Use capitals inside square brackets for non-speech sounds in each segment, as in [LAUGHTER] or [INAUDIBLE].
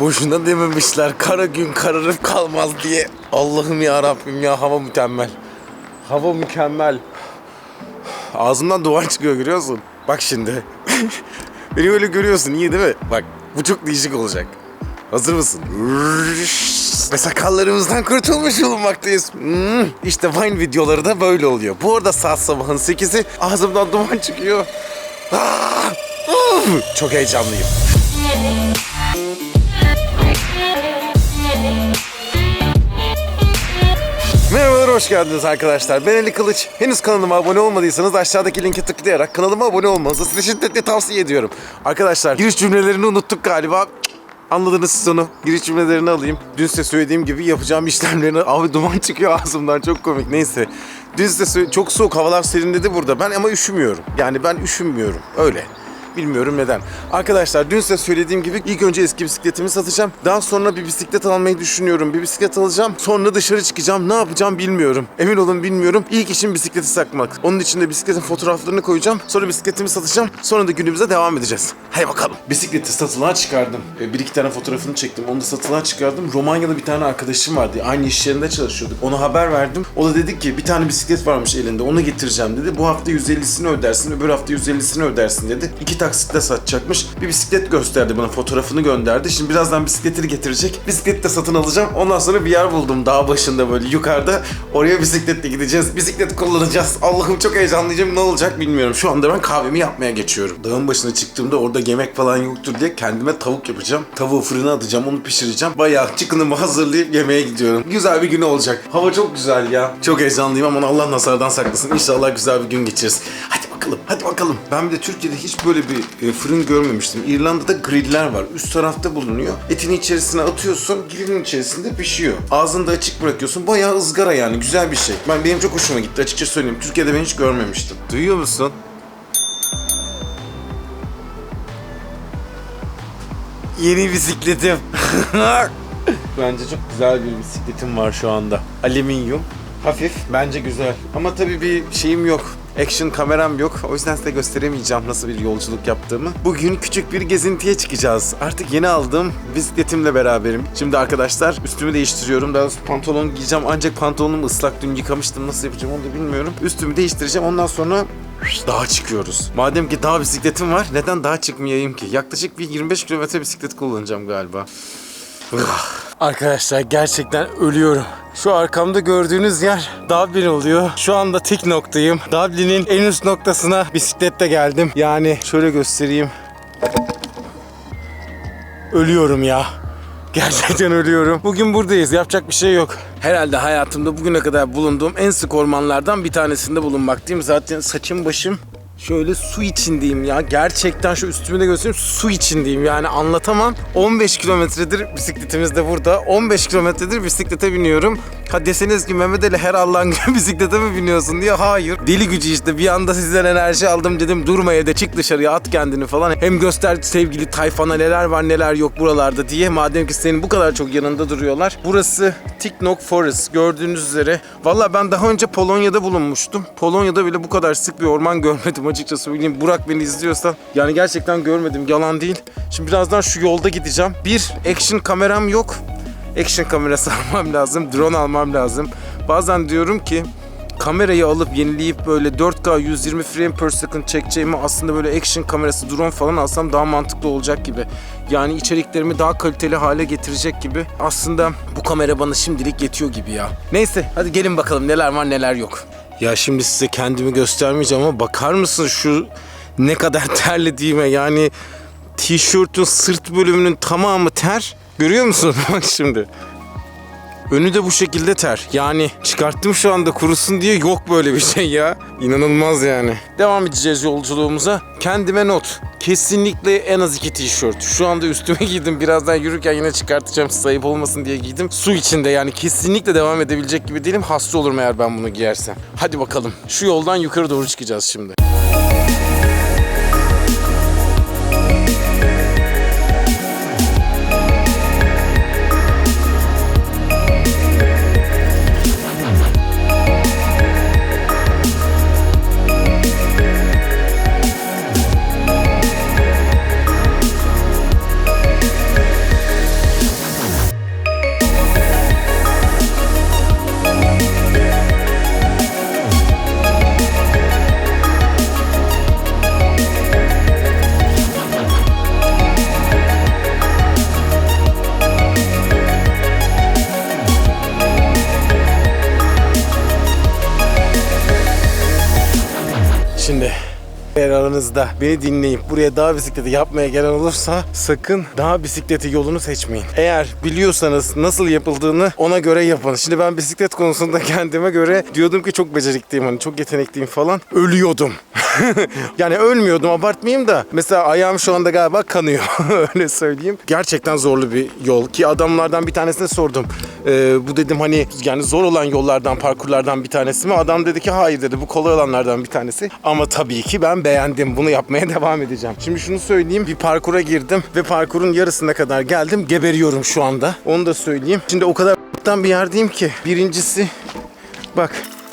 Boşuna dememişler kara gün kararıp kalmaz diye. Allah'ım ya Rabbim ya hava mükemmel. Hava mükemmel. Ağzımdan duvar çıkıyor görüyorsun. Bak şimdi. [LAUGHS] Beni öyle görüyorsun iyi değil mi? Bak bu çok değişik olacak. Hazır mısın? Ve sakallarımızdan kurtulmuş bulunmaktayız. Hmm, İşte Vine videoları da böyle oluyor. Bu arada saat sabahın 8'i ağzımdan duman çıkıyor. Ah! Çok heyecanlıyım. Merhabalar, hoş geldiniz arkadaşlar. Ben Ali Kılıç. Henüz kanalıma abone olmadıysanız aşağıdaki linke tıklayarak kanalıma abone olmanızı size şiddetle tavsiye ediyorum. Arkadaşlar giriş cümlelerini unuttuk galiba. Anladınız siz onu. Giriş cümlelerini alayım. Dün size söylediğim gibi yapacağım işlemlerini... Abi duman çıkıyor ağzımdan çok komik. Neyse. Dün size çok soğuk havalar serinledi burada. Ben ama üşümüyorum. Yani ben üşünmüyorum. Öyle. Bilmiyorum neden. Arkadaşlar dün size söylediğim gibi ilk önce eski bisikletimi satacağım. Daha sonra bir bisiklet almayı düşünüyorum. Bir bisiklet alacağım. Sonra dışarı çıkacağım. Ne yapacağım bilmiyorum. Emin olun bilmiyorum. İlk işim bisikleti satmak. Onun için de bisikletin fotoğraflarını koyacağım. Sonra bisikletimi satacağım. Sonra da günümüze devam edeceğiz. Hadi bakalım. Bisikleti satılığa çıkardım. E, Bir iki tane fotoğrafını çektim. Onu da satılığa çıkardım. Romanyalı bir tane arkadaşım vardı. Aynı iş yerinde çalışıyorduk. Ona haber verdim. O da dedi ki bir tane bisiklet varmış elinde. Onu getireceğim dedi. Bu hafta 150'sini ödersin. Öbür hafta 150'sini ödersin dedi. İki taksitle satacakmış. Bir bisiklet gösterdi bana. Fotoğrafını gönderdi. Şimdi birazdan bisikletini getirecek. Bisikleti de satın alacağım. Ondan sonra bir yer buldum. Dağ başında böyle yukarıda. Oraya bisikletle gideceğiz. Bisiklet kullanacağız. Allah'ım çok heyecanlıyım. Ne olacak bilmiyorum. Şu anda ben kahvemi yapmaya geçiyorum. Dağın başına çıktığımda orada yemek falan yoktur diye kendime tavuk yapacağım. Tavuğu fırına atacağım. Onu pişireceğim. Bayağı çıkınımı hazırlayıp yemeğe gidiyorum. Güzel bir gün olacak. Hava çok güzel ya. Çok heyecanlıyım ama Allah nazardan saklasın. İnşallah güzel bir gün geçiririz. Hadi bakalım, hadi bakalım. Ben bir de Türkiye'de hiç böyle bir e, fırın görmemiştim. İrlanda'da griller var. Üst tarafta bulunuyor. Etini içerisine atıyorsun, grillin içerisinde pişiyor. Ağzını da açık bırakıyorsun. Bayağı ızgara yani. Güzel bir şey. Ben benim çok hoşuma gitti açıkça söyleyeyim. Türkiye'de ben hiç görmemiştim. Duyuyor musun? Yeni bisikletim. [LAUGHS] Bence çok güzel bir bisikletim var şu anda. Alüminyum. Hafif. Bence güzel. Ama tabii bir şeyim yok. Action kameram yok. O yüzden size gösteremeyeceğim nasıl bir yolculuk yaptığımı. Bugün küçük bir gezintiye çıkacağız. Artık yeni aldığım bisikletimle beraberim. Şimdi arkadaşlar üstümü değiştiriyorum. Daha doğrusu pantolon giyeceğim. Ancak pantolonum ıslak. Dün yıkamıştım. Nasıl yapacağım onu da bilmiyorum. Üstümü değiştireceğim. Ondan sonra dağa çıkıyoruz. Madem ki dağ bisikletim var neden dağa çıkmayayım ki? Yaklaşık bir 25 kilometre bisiklet kullanacağım galiba. Arkadaşlar gerçekten ölüyorum. Şu arkamda gördüğünüz yer Dublin oluyor. Şu anda tek noktayım. Dublin'in en üst noktasına bisikletle geldim. Yani şöyle göstereyim. Ölüyorum ya. [LAUGHS] Gerçekten ölüyorum. Bugün buradayız. Yapacak bir şey yok. Herhalde hayatımda bugüne kadar bulunduğum en sık ormanlardan bir tanesinde bulunmaktayım. Zaten saçım başım Şöyle su içindeyim ya. Gerçekten şu üstümü de göstereyim. Su içindeyim yani anlatamam. 15 kilometredir bisikletimiz de burada. 15 kilometredir bisiklete biniyorum. Ha deseniz ki Mehmet Ali her Allah'ın [LAUGHS] günü bisiklete mi biniyorsun diye. Hayır. Deli gücü işte. Bir anda sizden enerji aldım dedim. Durma evde çık dışarıya at kendini falan. Hem göster sevgili tayfana neler var neler yok buralarda diye. Madem ki senin bu kadar çok yanında duruyorlar. Burası Tiknok Forest gördüğünüz üzere. Valla ben daha önce Polonya'da bulunmuştum. Polonya'da bile bu kadar sık bir orman görmedim açıkçası söyleyeyim. Burak beni izliyorsa yani gerçekten görmedim yalan değil. Şimdi birazdan şu yolda gideceğim. Bir action kameram yok. Action kamerası [LAUGHS] almam lazım. Drone almam lazım. Bazen diyorum ki kamerayı alıp yenileyip böyle 4K 120 frame per second çekeceğimi aslında böyle action kamerası drone falan alsam daha mantıklı olacak gibi. Yani içeriklerimi daha kaliteli hale getirecek gibi. Aslında bu kamera bana şimdilik yetiyor gibi ya. Neyse hadi gelin bakalım neler var neler yok. Ya şimdi size kendimi göstermeyeceğim ama bakar mısın şu ne kadar [LAUGHS] terlediğime yani tişörtün sırt bölümünün tamamı ter. Görüyor musun? [LAUGHS] Bak şimdi. Önü de bu şekilde ter. Yani çıkarttım şu anda kurusun diye yok böyle bir şey ya. İnanılmaz yani. Devam edeceğiz yolculuğumuza. Kendime not. Kesinlikle en az iki tişört. Şu anda üstüme [LAUGHS] giydim. Birazdan yürürken yine çıkartacağım. Sayıp olmasın diye giydim. Su içinde yani kesinlikle devam edebilecek gibi değilim. Hasta olurum eğer ben bunu giyersem. Hadi bakalım. Şu yoldan yukarı doğru çıkacağız şimdi. Aranızda beni dinleyip buraya dağ bisikleti yapmaya gelen olursa sakın dağ bisikleti yolunu seçmeyin. Eğer biliyorsanız nasıl yapıldığını ona göre yapın. Şimdi ben bisiklet konusunda [LAUGHS] kendime göre diyordum ki çok becerikliyim hani çok yetenekliyim falan. Ölüyordum. [LAUGHS] [LAUGHS] yani ölmüyordum abartmayayım da. Mesela ayağım şu anda galiba kanıyor. [LAUGHS] Öyle söyleyeyim. Gerçekten zorlu bir yol ki adamlardan bir tanesine sordum. Ee, bu dedim hani yani zor olan yollardan parkurlardan bir tanesi mi? Adam dedi ki hayır dedi bu kolay olanlardan bir tanesi. Ama tabii ki ben beğendim. Bunu yapmaya [LAUGHS] devam edeceğim. Şimdi şunu söyleyeyim. Bir parkura girdim ve parkurun yarısına kadar geldim. Geberiyorum şu anda. Onu da söyleyeyim. Şimdi o kadar bir yerdeyim ki. Birincisi bak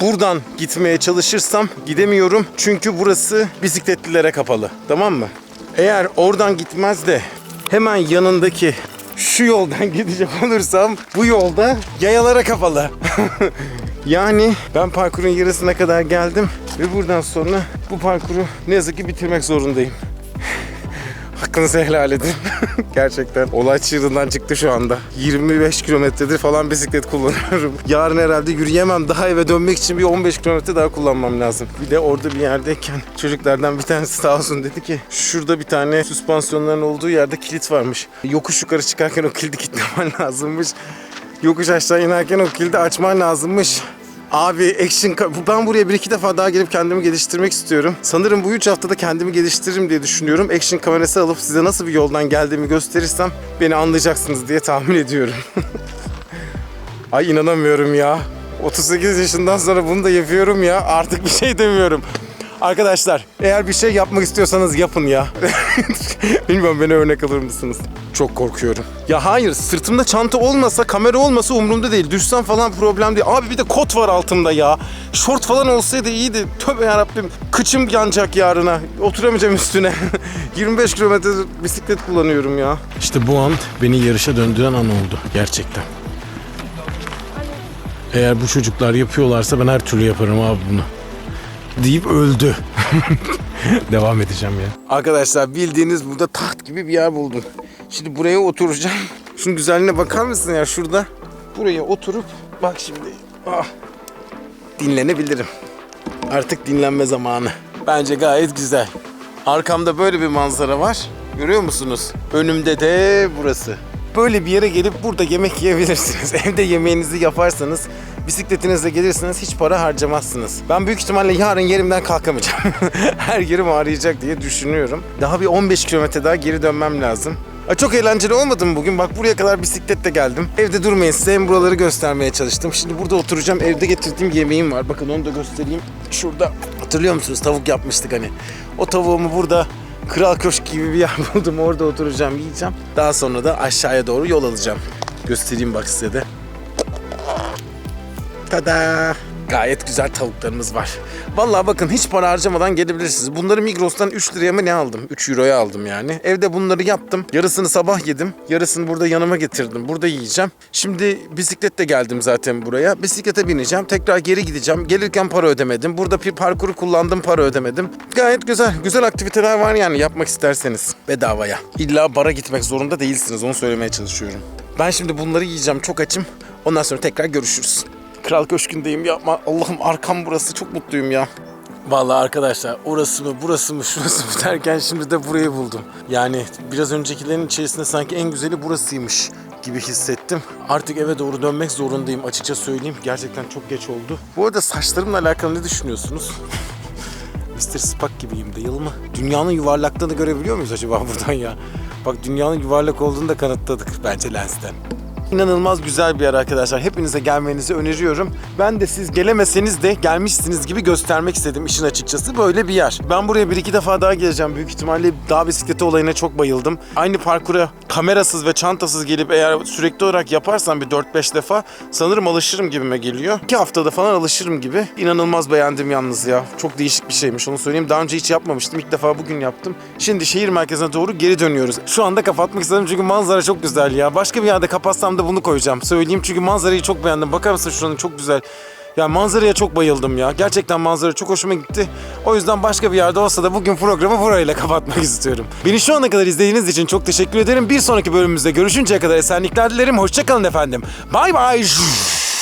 Buradan gitmeye çalışırsam gidemiyorum. Çünkü burası bisikletlilere kapalı. Tamam mı? Eğer oradan gitmez de hemen yanındaki şu yoldan [LAUGHS] gidecek olursam bu yolda yayalara kapalı. [LAUGHS] yani ben parkurun yarısına kadar geldim ve buradan sonra bu parkuru ne yazık ki bitirmek zorundayım. Hakkınızı helal edin. [LAUGHS] Gerçekten olay çığırından çıktı şu anda. 25 kilometredir falan bisiklet kullanıyorum. [LAUGHS] Yarın herhalde yürüyemem. Daha eve dönmek için bir 15 kilometre daha kullanmam lazım. Bir de orada bir yerdeyken [LAUGHS] çocuklardan bir tanesi sağ olsun dedi ki şurada bir tane süspansiyonların olduğu yerde kilit varmış. Yokuş yukarı çıkarken o kilidi kilitlemen lazımmış. Yokuş aşağı inerken o kilidi açman lazımmış. Abi action ben buraya bir iki defa daha gelip kendimi geliştirmek istiyorum. Sanırım bu üç haftada kendimi geliştiririm diye düşünüyorum. Action kamerası alıp size nasıl bir yoldan geldiğimi gösterirsem beni anlayacaksınız diye tahmin ediyorum. [LAUGHS] Ay inanamıyorum ya. 38 yaşından sonra bunu da yapıyorum ya. Artık bir şey demiyorum. Arkadaşlar eğer bir şey yapmak istiyorsanız yapın ya. [LAUGHS] Bilmiyorum beni örnek alır mısınız? Çok korkuyorum. Ya hayır sırtımda çanta olmasa kamera olmasa umurumda değil. Düşsem falan problem değil. Abi bir de kot var altımda ya. Şort falan olsaydı iyiydi. Tövbe yarabbim. Kıçım yanacak yarına. Oturamayacağım üstüne. [LAUGHS] 25 kilometre bisiklet kullanıyorum ya. İşte bu an beni yarışa döndüren an oldu. Gerçekten. Eğer bu çocuklar yapıyorlarsa ben her türlü yaparım abi bunu deyip öldü. [LAUGHS] Devam edeceğim ya. Arkadaşlar bildiğiniz burada taht gibi bir yer buldum. Şimdi buraya oturacağım. Şunun güzelliğine bakar mısın ya şurada? Buraya oturup bak şimdi. Ah, dinlenebilirim. Artık dinlenme zamanı. Bence gayet güzel. Arkamda böyle bir manzara var. Görüyor musunuz? Önümde de burası. Böyle bir yere gelip burada yemek yiyebilirsiniz. [LAUGHS] Evde yemeğinizi yaparsanız bisikletinizle gelirsiniz hiç para harcamazsınız. Ben büyük ihtimalle yarın yerimden kalkamayacağım. [LAUGHS] Her yerim ağrıyacak diye düşünüyorum. Daha bir 15 kilometre daha geri dönmem lazım. Çok eğlenceli olmadı mı bugün? Bak buraya kadar bisikletle geldim. Evde durmayın size hem buraları göstermeye çalıştım. Şimdi burada oturacağım. Evde getirdiğim yemeğim var. Bakın onu da göstereyim. Şurada hatırlıyor musunuz? Tavuk yapmıştık hani. O tavuğumu burada Kral Köşk gibi bir yer [LAUGHS] buldum. Orada oturacağım, yiyeceğim. Daha sonra da aşağıya doğru yol alacağım. Göstereyim bak size de. Tada! Gayet güzel tavuklarımız var. Vallahi bakın hiç para harcamadan gelebilirsiniz. Bunları Migros'tan 3 liraya mı ne aldım? 3 euroya aldım yani. Evde bunları yaptım. Yarısını sabah yedim. Yarısını burada yanıma getirdim. Burada yiyeceğim. Şimdi bisikletle geldim zaten buraya. Bisiklete bineceğim. Tekrar geri gideceğim. Gelirken para ödemedim. Burada bir parkuru kullandım para ödemedim. Gayet güzel. Güzel aktiviteler var yani yapmak isterseniz. Bedavaya. İlla bara gitmek zorunda değilsiniz. Onu söylemeye çalışıyorum. Ben şimdi bunları yiyeceğim. Çok açım. Ondan sonra tekrar görüşürüz. Kral Köşkü'ndeyim ya. Ma- Allah'ım arkam burası. Çok mutluyum ya. Vallahi arkadaşlar orası mı burası mı [LAUGHS] şurası mı derken şimdi de burayı buldum. Yani biraz öncekilerin içerisinde sanki en güzeli burasıymış gibi hissettim. Artık eve doğru dönmek zorundayım açıkça söyleyeyim. Gerçekten çok geç oldu. Bu arada saçlarımla alakalı ne düşünüyorsunuz? [LAUGHS] Mr. Spock gibiyim değil mi? Dünyanın yuvarlaklığını görebiliyor muyuz acaba [LAUGHS] buradan ya? Bak dünyanın yuvarlak olduğunu da kanıtladık bence lensten. İnanılmaz güzel bir yer arkadaşlar. Hepinize gelmenizi öneriyorum. Ben de siz gelemeseniz de gelmişsiniz gibi göstermek istedim işin açıkçası. Böyle bir yer. Ben buraya bir iki defa daha geleceğim. Büyük ihtimalle dağ bisikleti olayına çok bayıldım. Aynı parkura kamerasız ve çantasız gelip eğer sürekli olarak yaparsam bir 4-5 defa sanırım alışırım gibime geliyor. 2 haftada falan alışırım gibi. İnanılmaz beğendim yalnız ya. Çok değişik bir şeymiş onu söyleyeyim. Daha önce hiç yapmamıştım. İlk defa bugün yaptım. Şimdi şehir merkezine doğru geri dönüyoruz. Şu anda kapatmak istedim çünkü manzara çok güzel ya. Başka bir yerde kapatsam da bunu koyacağım. Söyleyeyim çünkü manzarayı çok beğendim. Bakar mısın şuranın çok güzel. Ya manzaraya çok bayıldım ya. Gerçekten manzara çok hoşuma gitti. O yüzden başka bir yerde olsa da bugün programı burayla [LAUGHS] kapatmak istiyorum. Beni şu ana kadar izlediğiniz için çok teşekkür ederim. Bir sonraki bölümümüzde görüşünceye kadar esenlikler dilerim. Hoşçakalın efendim. Bay bay.